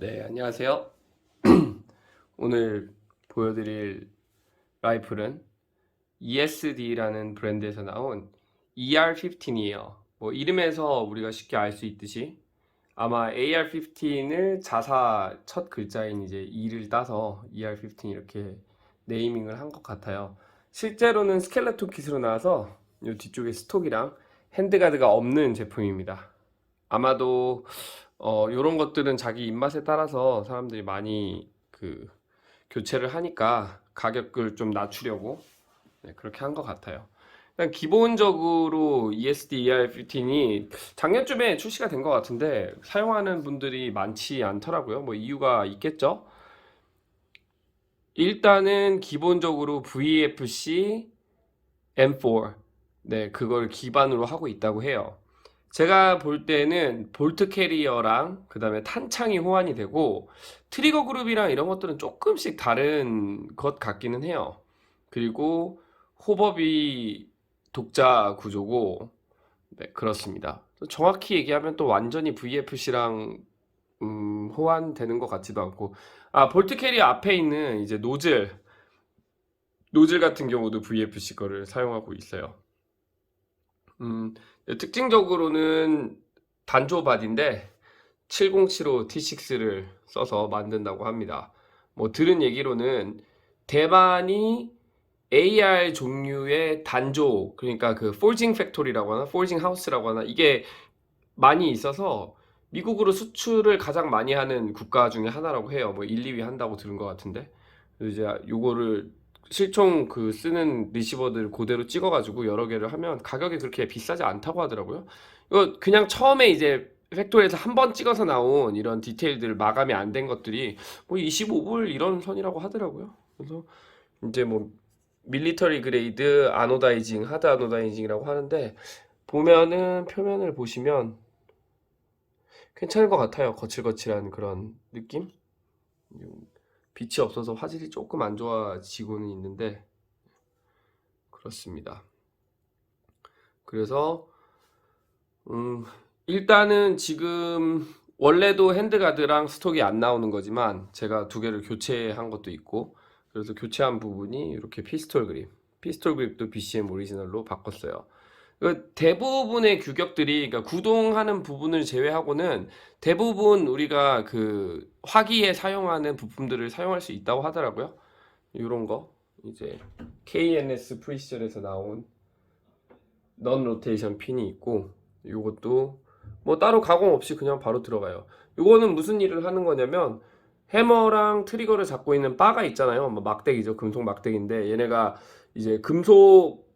네, 안녕하세요. 오늘 보여드릴 라이플은 ESD라는 브랜드에서 나온 ER15이에요. 뭐 이름에서 우리가 쉽게 알 수 있듯이 아마 AR15을 자사 첫 글자인 이제 E를 따서 ER15 이렇게 네이밍을 한 것 같아요. 실제로는 스켈레톤 킷으로 나와서 이 뒤쪽에 스톡이랑 핸드가드가 없는 제품입니다. 아마도 어, 요런 것들은 자기 입맛에 따라서 사람들이 많이 그 교체를 하니까 가격을 좀 낮추려고 네, 그렇게 한 것 같아요. 일단 기본적으로 ESD ER15이 작년쯤에 출시가 된 것 같은데 사용하는 분들이 많지 않더라고요. 뭐 이유가 있겠죠? 일단은 기본적으로 VFC M4 네, 그걸 기반으로 하고 있다고 해요. 제가 볼 때는 볼트 캐리어랑 그다음에 탄창이 호환이 되고 트리거 그룹이랑 이런 것들은 조금씩 다른 것 같기는 해요. 그리고 호법이 독자 구조고 네, 그렇습니다. 정확히 얘기하면 또 완전히 VFC랑 음, 호환되는 것 같지도 않고 아 볼트 캐리어 앞에 있는 이제 노즐 노즐 같은 경우도 VFC 거를 사용하고 있어요. 음, 특징적으로는 단조 바디인데 7075 T6를 써서 만든다고 합니다. 뭐 들은 얘기로는 대만이 AR 종류의 단조 그러니까 그 forging factory라고 하나 forging house라고 하나 이게 많이 있어서 미국으로 수출을 가장 많이 하는 국가 중에 하나라고 해요. 뭐 1, 2위 한다고 들은 것 같은데 이제 요거를 실총 그 쓰는 리시버들 그대로 찍어가지고 여러 개를 하면 가격이 그렇게 비싸지 않다고 하더라고요. 이거 그냥 처음에 이제 팩토리에서 한 번 찍어서 나온 이런 디테일들 마감이 안 된 것들이 뭐 25불 이런 선이라고 하더라고요. 그래서 이제 뭐 밀리터리 그레이드 아노다이징, 하드 아노다이징이라고 하는데 보면은 표면을 보시면 괜찮은 것 같아요. 거칠거칠한 그런 느낌? 빛이 없어서 화질이 조금 안 좋아지고는 있는데 그렇습니다. 그래서 음, 일단은 지금 원래도 핸드가드랑 스톡이 안 나오는 거지만 제가 두 개를 교체한 것도 있고 그래서 교체한 부분이 이렇게 피스톨 그립 피스톨 그립도 BCM 오리지널로 바꿨어요. 그 대부분의 규격들이 그러니까 구동하는 부분을 제외하고는 대부분 우리가 그 화기에 사용하는 부품들을 사용할 수 있다고 하더라고요. 이런 거 이제 KNS 프리시절에서 나온 넌 로테이션 핀이 있고 이것도 뭐 따로 가공 없이 그냥 바로 들어가요. 이거는 무슨 일을 하는 거냐면 해머랑 트리거를 잡고 있는 바가 있잖아요. 뭐 막대기죠. 금속 막대기인데 얘네가 이제 금속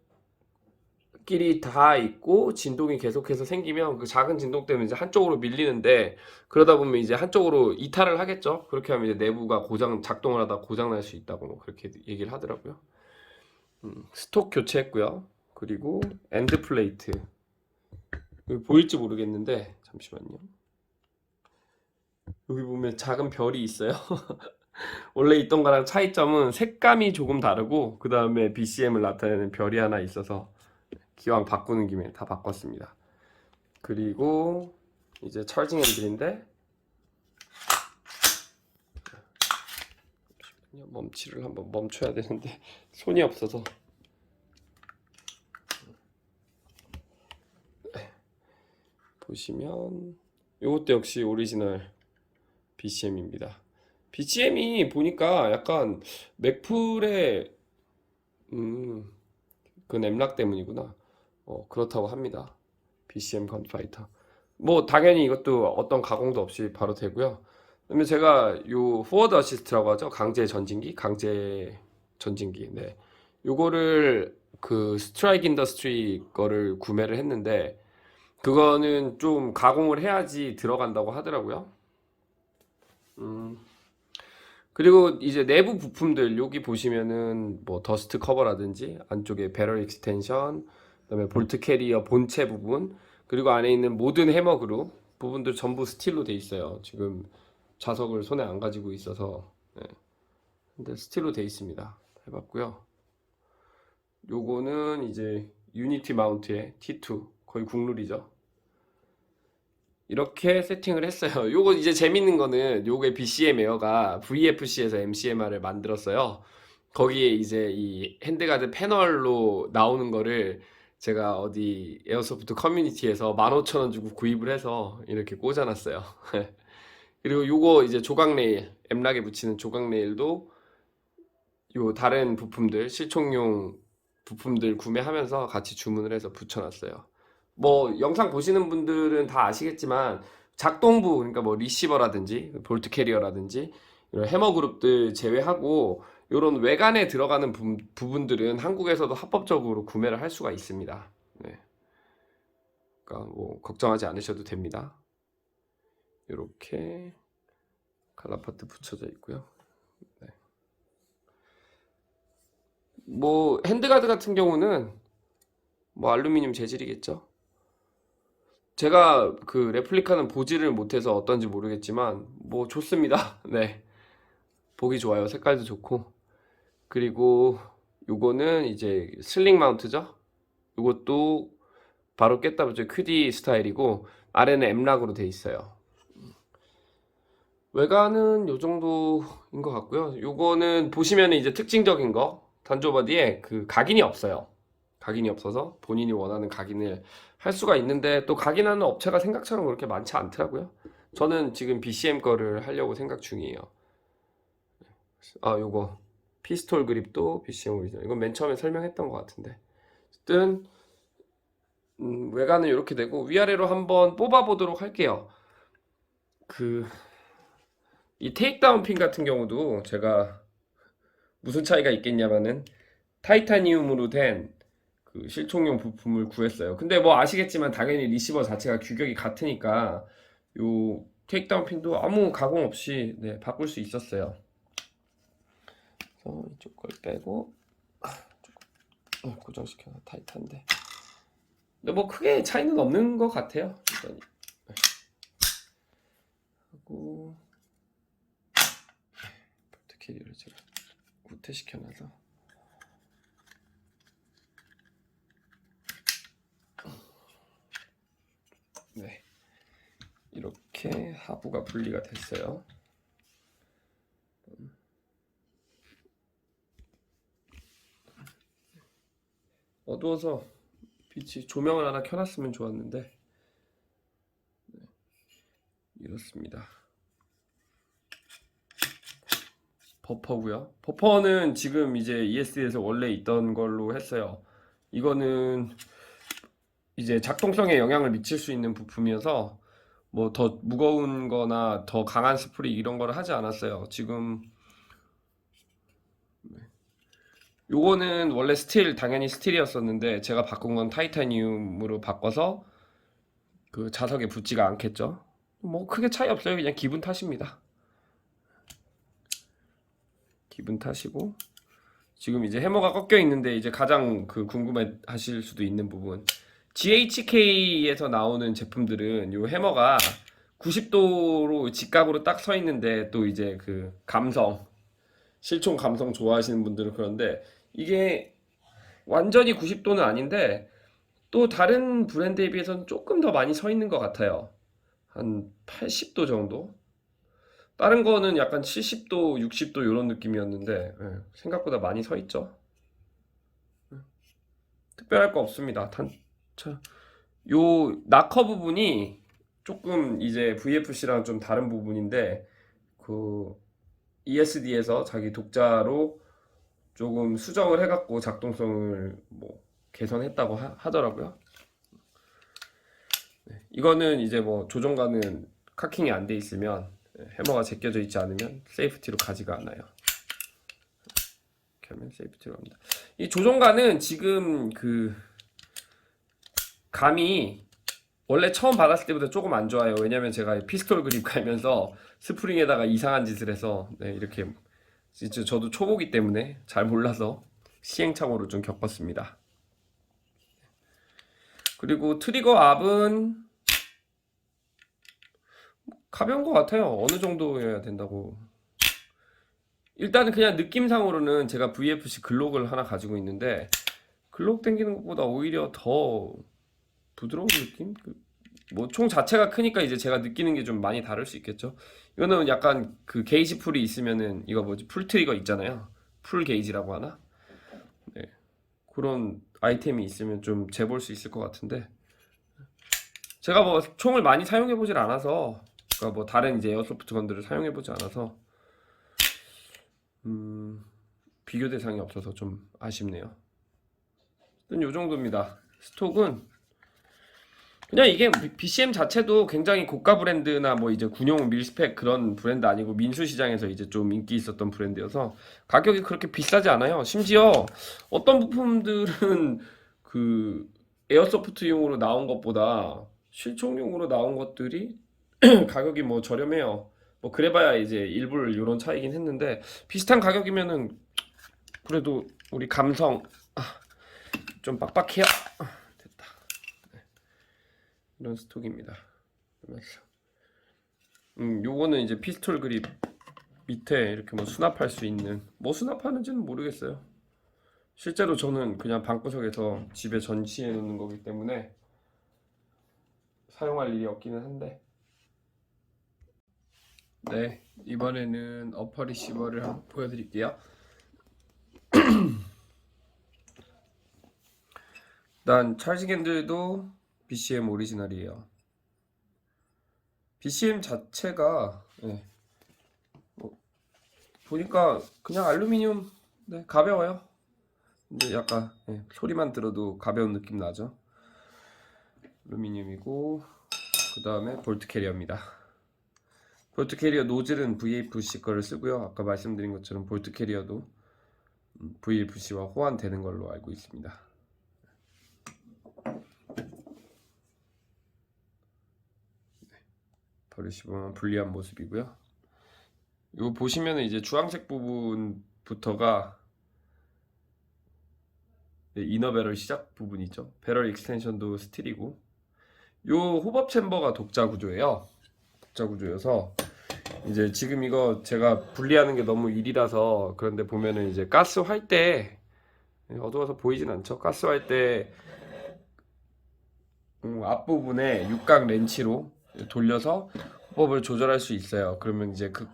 끼리 다 있고 진동이 계속해서 생기면 그 작은 진동 때문에 이제 한쪽으로 밀리는데 그러다 보면 이제 한쪽으로 이탈을 하겠죠. 그렇게 하면 이제 내부가 고장 작동을 하다 고장 날 수 있다고 뭐 그렇게 얘기를 하더라고요. 음, 스톡 교체했고요. 그리고 엔드 플레이트 보일지 모르겠는데 잠시만요. 여기 보면 작은 별이 있어요. 원래 있던 거랑 차이점은 색감이 조금 다르고 그 다음에 BCM을 나타내는 별이 하나 있어서 기왕 바꾸는 김에 다 바꿨습니다. 그리고 이제 찰징 핸들인데. 멈치를 한번 멈춰야 되는데 손이 없어서 네. 보시면 이것도 역시 오리지널 BCM입니다. BCM이 보니까 약간 맥풀의 음, 그 램락 때문이구나. 어, 그렇다고 합니다. BCM 건파이터. 뭐 당연히 이것도 어떤 가공도 없이 바로 되고요. 그다음에 제가 요 포워드 어시스트라고 하죠. 강제 전진기, 강제 전진기. 네. 요거를 그 스트라이크 인더스트리 거를 구매를 했는데 그거는 좀 가공을 해야지 들어간다고 하더라고요. 음. 그리고 이제 내부 부품들 여기 보시면은 뭐 더스트 커버라든지 안쪽에 배럴 익스텐션 그다음에 볼트 캐리어 본체 부분 그리고 안에 있는 모든 해머 그룹 부분들 전부 스틸로 돼 있어요. 지금 자석을 손에 안 가지고 있어서 네. 근데 스틸로 돼 있습니다. 해봤고요. 요거는 이제 유니티 마운트의 T2 거의 국룰이죠. 이렇게 세팅을 했어요. 요거 이제 재밌는 거는 요게 BCM 에어가 VFC에서 MCMR을 만들었어요. 거기에 이제 이 핸드가드 패널로 나오는 거를 제가 어디 에어소프트 커뮤니티에서 15,000원 주고 구입을 해서 이렇게 꽂아놨어요. 그리고 요거 이제 조각 레일, 엠락에 붙이는 조각 레일도 요 다른 부품들, 실총용 부품들 구매하면서 같이 주문을 해서 붙여놨어요. 뭐 영상 보시는 분들은 다 아시겠지만 작동부 그러니까 뭐 리시버라든지 볼트 캐리어라든지 이런 해머 그룹들 제외하고 이런 외관에 들어가는 부, 부분들은 한국에서도 합법적으로 구매를 할 수가 있습니다. 네. 그러니까 뭐 걱정하지 않으셔도 됩니다. 이렇게 칼라파트 붙여져 있고요. 네. 뭐 핸드가드 같은 경우는 뭐 알루미늄 재질이겠죠. 제가 그 레플리카는 보지를 못해서 어떤지 모르겠지만 뭐 좋습니다. 네. 보기 좋아요. 색깔도 좋고. 그리고 요거는 이제 슬링 마운트죠. 요것도 바로 깼다 붙여 QD 스타일이고 아래는 M락으로 돼 있어요. 외관은 요 정도인 것 같고요. 요거는 보시면 이제 특징적인 거 단조 바디에 그 각인이 없어요. 각인이 없어서 본인이 원하는 각인을 할 수가 있는데 또 각인하는 업체가 생각처럼 그렇게 많지 않더라고요. 저는 지금 BCM 거를 하려고 생각 중이에요. 아, 요거 피스톨 그립도 BCM 오리지널. 이건 맨 처음에 설명했던 것 같은데. 어쨌든 음, 외관은 이렇게 되고 위아래로 한번 뽑아 보도록 할게요. 그 이 테이크다운 핀 같은 경우도 제가 무슨 차이가 있겠냐면은 타이타니움으로 된 그 실총용 부품을 구했어요. 근데 뭐 아시겠지만 당연히 리시버 자체가 규격이 같으니까 요 테이크다운 핀도 아무 가공 없이 네, 바꿀 수 있었어요. 그래서 이쪽 걸 빼고 어, 고정시켜서 타이트한데. 근데 뭐 크게 차이는 없는 것 같아요. 일단 네. 하고 볼트 캐리어를 제가 후퇴시켜놔서 네 이렇게 하부가 분리가 됐어요. 어두워서 빛이 조명을 하나 켜놨으면 좋았는데 네, 이렇습니다. 버퍼고요. 버퍼는 지금 이제 ESD에서 원래 있던 걸로 했어요. 이거는 이제 작동성에 영향을 미칠 수 있는 부품이어서 뭐 더 무거운 거나 더 강한 스프링 이런 거를 하지 않았어요. 지금 요거는 원래 스틸 당연히 스틸이었었는데 제가 바꾼 건 타이타니움으로 바꿔서 그 자석에 붙지가 않겠죠. 뭐 크게 차이 없어요. 그냥 기분 탓입니다. 기분 탓이고 지금 이제 해머가 꺾여 있는데 이제 가장 그 궁금해 하실 수도 있는 부분 GHK에서 나오는 제품들은 요 해머가 90도로 직각으로 딱 서 있는데 또 이제 그 감성 실총 감성 좋아하시는 분들은 그런데 이게 완전히 90도는 아닌데 또 다른 브랜드에 비해서는 조금 더 많이 서 있는 것 같아요. 한 80도 정도? 다른 거는 약간 70도, 60도 이런 느낌이었는데 예, 생각보다 많이 서 있죠. 예. 특별할 거 없습니다. 단, 자, 요 나커 부분이 조금 이제 VFC랑 좀 다른 부분인데 그 ESD에서 자기 독자로 조금 수정을 해갖고 작동성을 뭐 개선했다고 하, 더라고요 이거는 이제 뭐 조종가는 카킹이 안 돼 있으면 네, 해머가 제껴져 있지 않으면 세이프티로 가지가 않아요. 이렇게 하면 세이프티로 갑니다. 이 조종가는 지금 그 감이 원래 처음 받았을 때보다 조금 안 좋아요. 왜냐면 제가 피스톨 그립 갈면서 스프링에다가 이상한 짓을 해서 네, 이렇게 진짜 저도 초보기 때문에 잘 몰라서 시행착오를 좀 겪었습니다. 그리고 트리거 압은 가벼운 것 같아요. 어느 정도여야 된다고. 일단은 그냥 느낌상으로는 제가 VFC 글록을 하나 가지고 있는데 글록 당기는 것보다 오히려 더 부드러운 느낌? 그 뭐 총 자체가 크니까 이제 제가 느끼는 게 좀 많이 다를 수 있겠죠. 이거는 약간 그 게이지 풀이 있으면은 이거 뭐지 풀 트리거 있잖아요. 풀 게이지라고 하나? 네. 그런 아이템이 있으면 좀 재볼 수 있을 것 같은데 제가 뭐 총을 많이 사용해 보질 않아서 그러니까 뭐 다른 이제 에어소프트 건들을 사용해 보지 않아서 음 비교 대상이 없어서 좀 아쉽네요. 요 정도입니다. 스톡은 그냥 이게 BCM 자체도 굉장히 고가 브랜드나 뭐 이제 군용 밀스펙 그런 브랜드 아니고 민수 시장에서 이제 좀 인기 있었던 브랜드여서 가격이 그렇게 비싸지 않아요. 심지어 어떤 부품들은 그 에어소프트용으로 나온 것보다 실총용으로 나온 것들이 가격이 뭐 저렴해요. 뭐 그래봐야 이제 일부 이런 차이긴 했는데 비슷한 가격이면은 그래도 우리 감성 아, 좀 빡빡해요. 이런 스톡입니다. 음, 요거는 이제 피스톨 그립 밑에 이렇게 뭐 수납할 수 있는 뭐 수납하는지는 모르겠어요. 실제로 저는 그냥 방구석에서 집에 전시해 놓는 거기 때문에 사용할 일이 없기는 한데 네 이번에는 어퍼 리시버를 한번 보여드릴게요 일단 찰지겐들도 BCM 오리지널이에요. BCM 자체가 예, 뭐, 보니까 그냥 알루미늄 네, 가벼워요. 근데 약간 예, 소리만 들어도 가벼운 느낌 나죠? 알루미늄이고 그 다음에 볼트 캐리어입니다. 볼트 캐리어 노즐은 VFC 거를 쓰고요. 아까 말씀드린 것처럼 볼트 캐리어도 음, VFC와 호환되는 걸로 알고 있습니다 버리시보면 불리한 모습이고요 이거 보시면은 이제 주황색 부분부터가 네, 이너 배럴 시작 부분이죠. 배럴 익스텐션도 스틸이고 요 호법 챔버가 독자 구조예요. 독자 구조여서 이제 지금 이거 제가 분리하는 게 너무 일이라서 그런데 보면은 이제 가스 활 때 어두워서 보이진 않죠. 가스 활때 음, 앞부분에 육각 렌치로 돌려서 호법을 조절할 수 있어요. 그러면 이제 그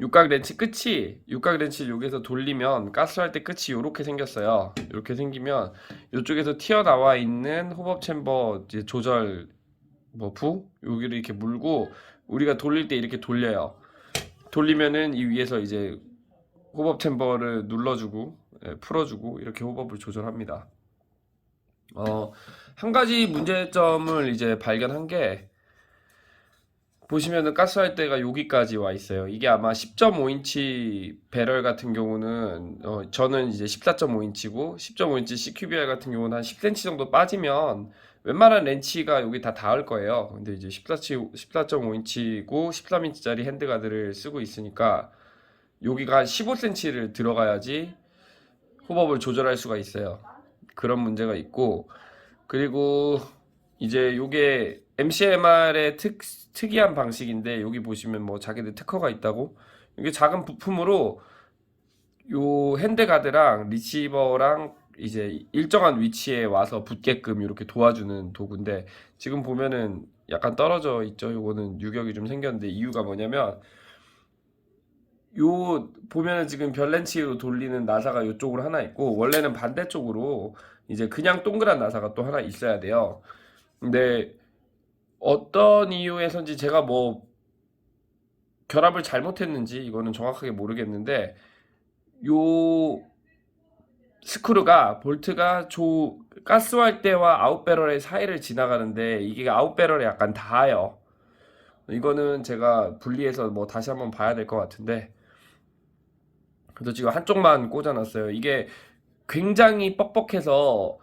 육각 렌치 끝이 육각 렌치를 여기서 돌리면 가스할 때 끝이 이렇게 생겼어요. 이렇게 생기면 이쪽에서 튀어나와 있는 호법 챔버 이제 조절 뭐 부 여기를 이렇게 물고 우리가 돌릴 때 이렇게 돌려요. 돌리면은 이 위에서 이제 호법 챔버를 눌러주고 예, 풀어주고 이렇게 호법을 조절합니다. 어, 한 가지 문제점을 이제 발견한 게 보시면은 가스할 때가 여기까지 와 있어요. 이게 아마 10.5인치 배럴 같은 경우는 어, 저는 이제 14.5인치고 10.5인치 CQBR 같은 경우는 한 10cm 정도 빠지면 웬만한 렌치가 여기 다 닿을 거예요. 근데 이제 14, 14.5인치고 13인치짜리 핸드가드를 쓰고 있으니까 여기가 한 15cm를 들어가야지 호법을 조절할 수가 있어요. 그런 문제가 있고 그리고 이제 요게 MCMR의 특, 특이한 방식인데 여기 보시면 뭐 자기들 특허가 있다고 이게 작은 부품으로 요 핸드가드랑 리시버랑 이제 일정한 위치에 와서 붙게끔 이렇게 도와주는 도구인데 지금 보면은 약간 떨어져 있죠. 요거는 유격이 좀 생겼는데 이유가 뭐냐면 요 보면은 지금 별렌치로 돌리는 나사가 요쪽으로 하나 있고 원래는 반대쪽으로 이제 그냥 동그란 나사가 또 하나 있어야 돼요. 근데 어떤 이유에서인지 제가 뭐 결합을 잘못했는지 이거는 정확하게 모르겠는데 요 스크루가 볼트가 조 가스할 때와 아웃배럴의 사이를 지나가는데 이게 아웃배럴에 약간 닿아요. 이거는 제가 분리해서 뭐 다시 한번 봐야 될 것 같은데 그래서 지금 한쪽만 꽂아놨어요. 이게 굉장히 뻑뻑해서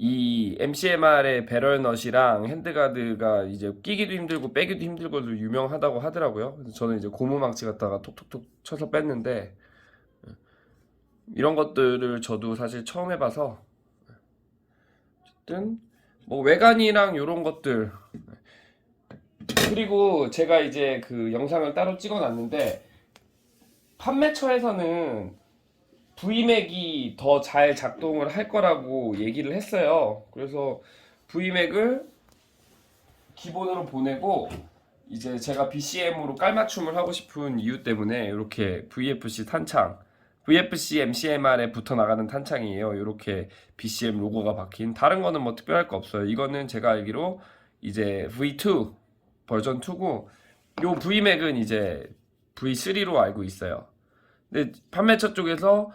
이 MCMR의 배럴넛이랑 핸드가드가 이제 끼기도 힘들고 빼기도 힘들고도 유명하다고 하더라고요. 그래서 저는 이제 고무망치 갖다가 톡톡톡 쳐서 뺐는데 이런 것들을 저도 사실 처음 해봐서 어쨌든 뭐 외관이랑 이런 것들 그리고 제가 이제 그 영상을 따로 찍어놨는데 판매처에서는 V맥이 더 잘 작동을 할 거라고 얘기를 했어요. 그래서 V맥을 기본으로 보내고 이제 제가 BCM으로 깔맞춤을 하고 싶은 이유 때문에 이렇게 VFC 탄창 VFC MCMR에 붙어 나가는 탄창이에요. 이렇게 BCM 로고가 박힌 다른 거는 뭐 특별할 거 없어요. 이거는 제가 알기로 이제 V2 버전 2고 요 V맥은 이제 V3로 알고 있어요. 근데 판매처 쪽에서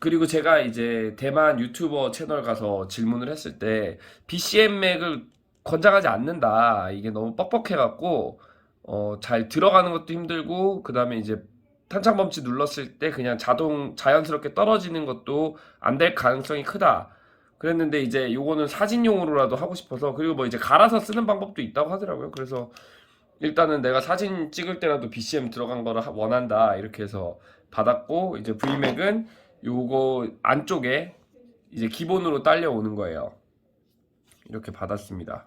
그리고 제가 이제 대만 유튜버 채널 가서 질문을 했을 때 BCM 맥을 권장하지 않는다. 이게 너무 뻑뻑해갖고 어, 잘 들어가는 것도 힘들고 그 다음에 이제 탄창 범치 눌렀을 때 그냥 자동 자연스럽게 떨어지는 것도 안 될 가능성이 크다. 그랬는데 이제 요거는 사진용으로라도 하고 싶어서 그리고 뭐 이제 갈아서 쓰는 방법도 있다고 하더라고요. 그래서 일단은 내가 사진 찍을 때라도 BCM 들어간 거를 하- 원한다 이렇게 해서 받았고 이제 V맥은 요거 안쪽에 이제 기본으로 딸려오는 거예요. 이렇게 받았습니다.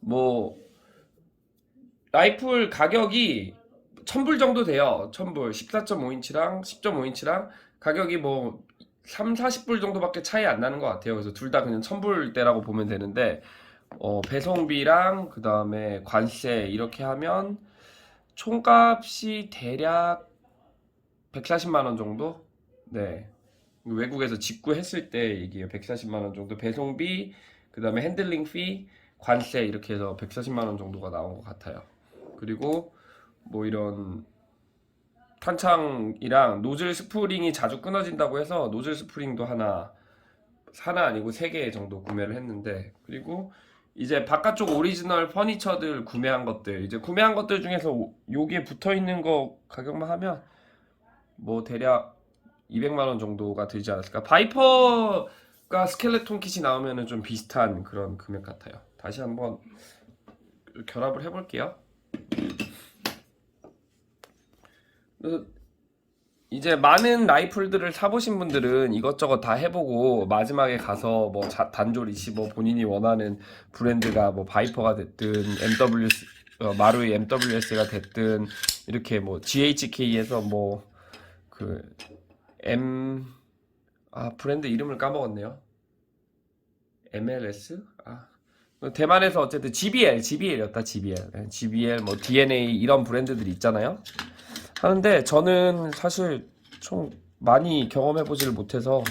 뭐 라이플 가격이 1000불 정도 돼요. 1000불 14.5인치랑 10.5인치랑 가격이 뭐 3, 40불 정도밖에 차이 안 나는 것 같아요. 그래서 둘 다 그냥 1000불대라고 보면 되는데 어, 배송비랑 그 다음에 관세 이렇게 하면 총값이 대략 140만 원 정도? 네. 외국에서 직구했을 때 이게 140만 원 정도 배송비, 그 다음에 핸들링 피, 관세 이렇게 해서 140만 원 정도가 나온 것 같아요. 그리고 뭐 이런 탄창이랑 노즐 스프링이 자주 끊어진다고 해서 노즐 스프링도 하나 하나 아니고 세 개 정도 구매를 했는데 그리고 이제 바깥쪽 오리지널 퍼니처들 구매한 것들 이제 구매한 것들 중에서 오- 요게 붙어 있는 거 가격만 하면 뭐 대략 200만 원 정도가 들지 않았을까? 바이퍼가 스켈레톤 킷이 나오면은 좀 비슷한 그런 금액 같아요. 다시 한번 결합을 해볼게요 이제 많은 라이플들을 사보신 분들은 이것저것 다 해보고 마지막에 가서 뭐 자- 단조 리시 뭐 본인이 원하는 브랜드가 뭐 바이퍼가 됐든 MWS 어, 마루이 MWS가 됐든 이렇게 뭐 GHK에서 뭐 그 M 아 브랜드 이름을 까먹었네요. MLS 아 대만에서 어쨌든 GBL GBL이었다 GBL 네, GBL 뭐 DNA 이런 브랜드들이 있잖아요. 하는데 저는 사실 좀 많이 경험해 보지를 못해서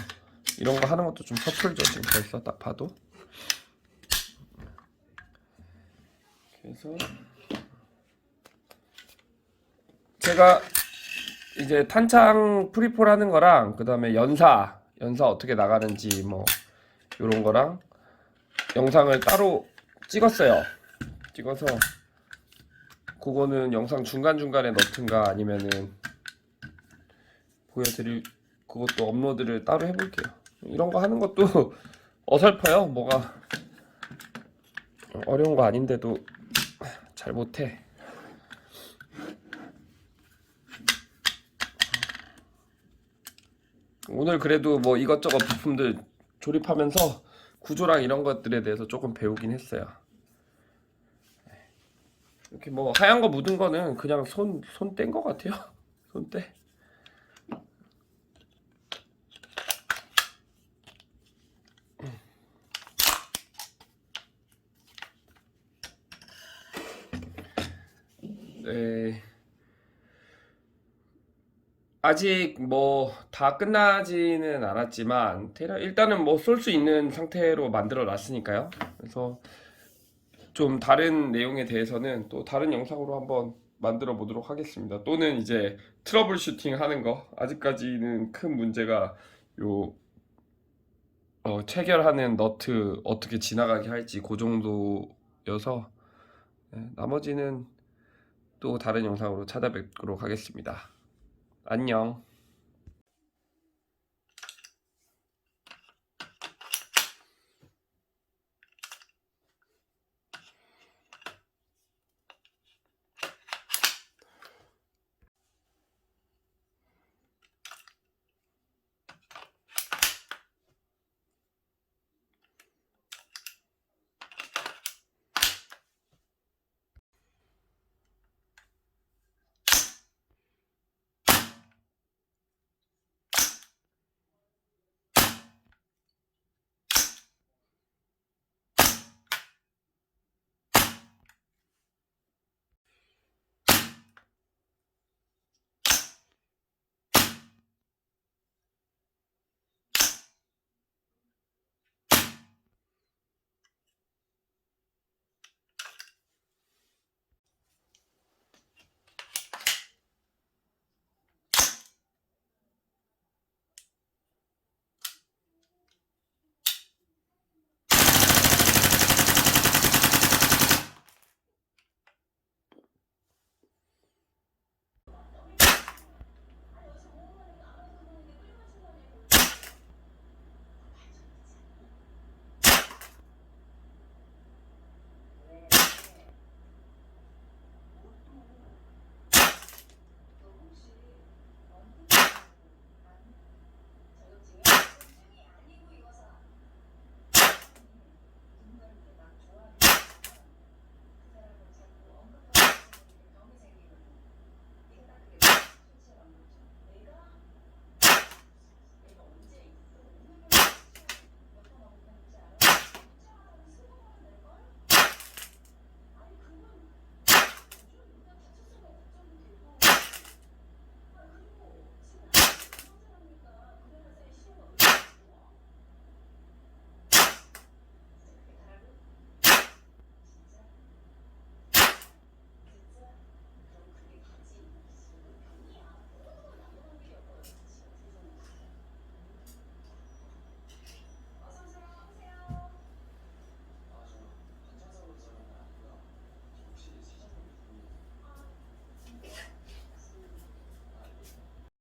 이런 거 하는 것도 좀 서툴죠 지금 벌써 딱 봐도. 그래서 제가 이제 탄창 프리폴 하는 거랑 그 다음에 연사 연사 어떻게 나가는지 뭐 요런 거랑 영상을 따로 찍었어요. 찍어서 그거는 영상 중간중간에 넣든가 아니면은 보여드릴 그것도 업로드를 따로 해볼게요. 이런 거 하는 것도 어설퍼요. 뭐가 어려운 거 아닌데도 잘 못해. 오늘 그래도 뭐 이것저것 부품들 조립하면서 구조랑 이런 것들에 대해서 조금 배우긴 했어요. 이렇게 뭐 하얀 거 묻은 거는 그냥 손 손 뗀 거 같아요. 손 떼. 네. 아직 뭐 다 끝나지는 않았지만 일단은 뭐 쏠 수 있는 상태로 만들어 놨으니까요. 그래서 좀 다른 내용에 대해서는 또 다른 영상으로 한번 만들어 보도록 하겠습니다. 또는 이제 트러블 슈팅 하는 거 아직까지는 큰 문제가 요 어, 체결하는 너트 어떻게 지나가게 할지 그 정도여서 네, 나머지는 또 다른 영상으로 찾아뵙도록 하겠습니다. 안녕.